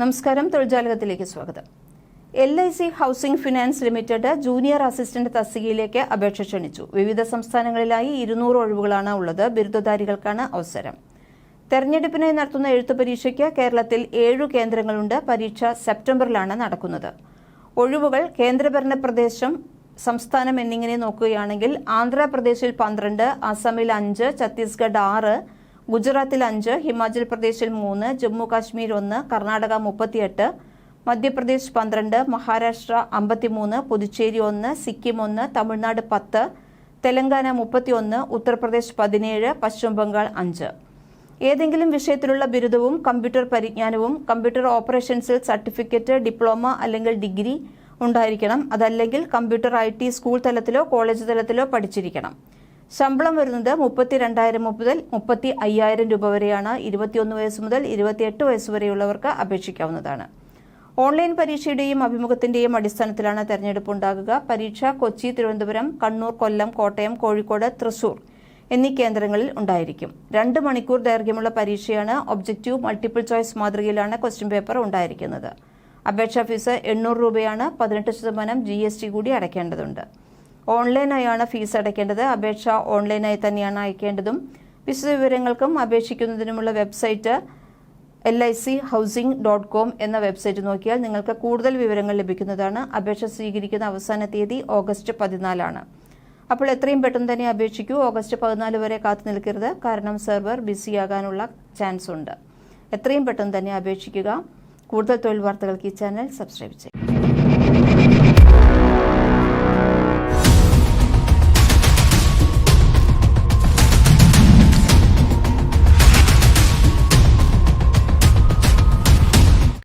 നമസ്കാരം തൊഴിൽജാലകത്തിലേക്ക് സ്വാഗതം. L I C housing finance limited junior assistant തസ്തികയിലേക്ക് അപേക്ഷ ക്ഷണിച്ചു. വിവിധ സംസ്ഥാനങ്ങളിലായി ഇരുന്നൂറ് ഒഴിവുകളാണ് ഉള്ളത്. ബിരുദധാരികൾക്കാണ് അവസരം. തെരഞ്ഞെടുപ്പിനായി നടത്തുന്ന എഴുത്തു പരീക്ഷയ്ക്ക് കേരളത്തിൽ ഏഴു കേന്ദ്രങ്ങളുണ്ട്. പരീക്ഷ സെപ്റ്റംബറിലാണ് നടക്കുന്നത്. ഒഴിവുകൾ കേന്ദ്രഭരണ പ്രദേശം സംസ്ഥാനം എന്നിങ്ങനെ നോക്കുകയാണെങ്കിൽ ആന്ധ്രാപ്രദേശിൽ പന്ത്രണ്ട് അസമിൽ അഞ്ച് ഛത്തീസ്ഗഡ് ആറ് ഗുജറാത്തിൽ അഞ്ച് ഹിമാചൽ പ്രദേശിൽ മൂന്ന് ജമ്മു കാശ്മീർ ഒന്ന് കർണാടക മുപ്പത്തിയെട്ട് മധ്യപ്രദേശ് പന്ത്രണ്ട് മഹാരാഷ്ട്ര അമ്പത്തിമൂന്ന് പുതുച്ചേരി ഒന്ന് സിക്കിം ഒന്ന് തമിഴ്നാട് പത്ത് തെലങ്കാന മുപ്പത്തിയൊന്ന് ഉത്തർപ്രദേശ് പതിനേഴ് പശ്ചിമ ബംഗാൾ അഞ്ച്. ഏതെങ്കിലും വിഷയത്തിലുള്ള ബിരുദവും കമ്പ്യൂട്ടർ പരിജ്ഞാനവും കമ്പ്യൂട്ടർ ഓപ്പറേഷൻസിൽ സർട്ടിഫിക്കറ്റ് ഡിപ്ലോമ അല്ലെങ്കിൽ ഡിഗ്രി ഉണ്ടായിരിക്കണം. അതല്ലെങ്കിൽ കമ്പ്യൂട്ടർ ഐ സ്കൂൾ തലത്തിലോ കോളേജ് തലത്തിലോ പഠിച്ചിരിക്കണം. ശമ്പളം വരുന്നത് മുപ്പത്തി രണ്ടായിരം മുതൽ മുപ്പത്തി അയ്യായിരം രൂപ വരെയാണ്. ഇരുപത്തിയൊന്ന് വയസ്സ് മുതൽ ഇരുപത്തിയെട്ട് വയസ്സ് വരെയുള്ളവർക്ക് അപേക്ഷിക്കാവുന്നതാണ്. ഓൺലൈൻ പരീക്ഷയുടെയും അഭിമുഖത്തിന്റെയും അടിസ്ഥാനത്തിലാണ് തെരഞ്ഞെടുപ്പ് ഉണ്ടാകുക. പരീക്ഷ കൊച്ചി തിരുവനന്തപുരം കണ്ണൂർ കൊല്ലം കോട്ടയം കോഴിക്കോട് തൃശൂർ എന്നീ കേന്ദ്രങ്ങളിൽ ഉണ്ടായിരിക്കും. രണ്ട് മണിക്കൂർ ദൈർഘ്യമുള്ള പരീക്ഷയാണ് ഒബ്ജക്റ്റീവ് മൾട്ടിപ്പിൾ ചോയ്സ് മാതൃകയിലാണ് ക്വസ്റ്റ്യൻ പേപ്പർ ഉണ്ടായിരിക്കുന്നത്. അപേക്ഷാ ഫീസ് എണ്ണൂറ് രൂപയാണ്. പതിനെട്ട് ശതമാനം ജി കൂടി അടയ്ക്കേണ്ടതുണ്ട്. ഓൺലൈനായാണ് ഫീസ് അടയ്ക്കേണ്ടത്. അപേക്ഷ ഓൺലൈനായി തന്നെയാണ് അയക്കേണ്ടതും. വിശദ വിവരങ്ങൾക്കും അപേക്ഷിക്കുന്നതിനുമുള്ള website L I C housing dot com എന്ന വെബ്സൈറ്റ് നോക്കിയാൽ നിങ്ങൾക്ക് കൂടുതൽ വിവരങ്ങൾ ലഭിക്കുന്നതാണ്. അപേക്ഷ സ്വീകരിക്കുന്ന അവസാന തീയതി ഓഗസ്റ്റ് പതിനാലാണ്. അപ്പോൾ എത്രയും പെട്ടെന്ന് തന്നെ അപേക്ഷിക്കൂ. ഓഗസ്റ്റ് പതിനാല് വരെ കാത്തു നിൽക്കരുത്. കാരണം സെർവർ ബിസിയാകാനുള്ള ചാൻസ് ഉണ്ട് എത്രയും പെട്ടെന്ന് തന്നെ അപേക്ഷിക്കുക. കൂടുതൽ തൊഴിൽ വാർത്തകൾക്ക് ഈ ചാനൽ സബ്സ്ക്രൈബ് ചെയ്യും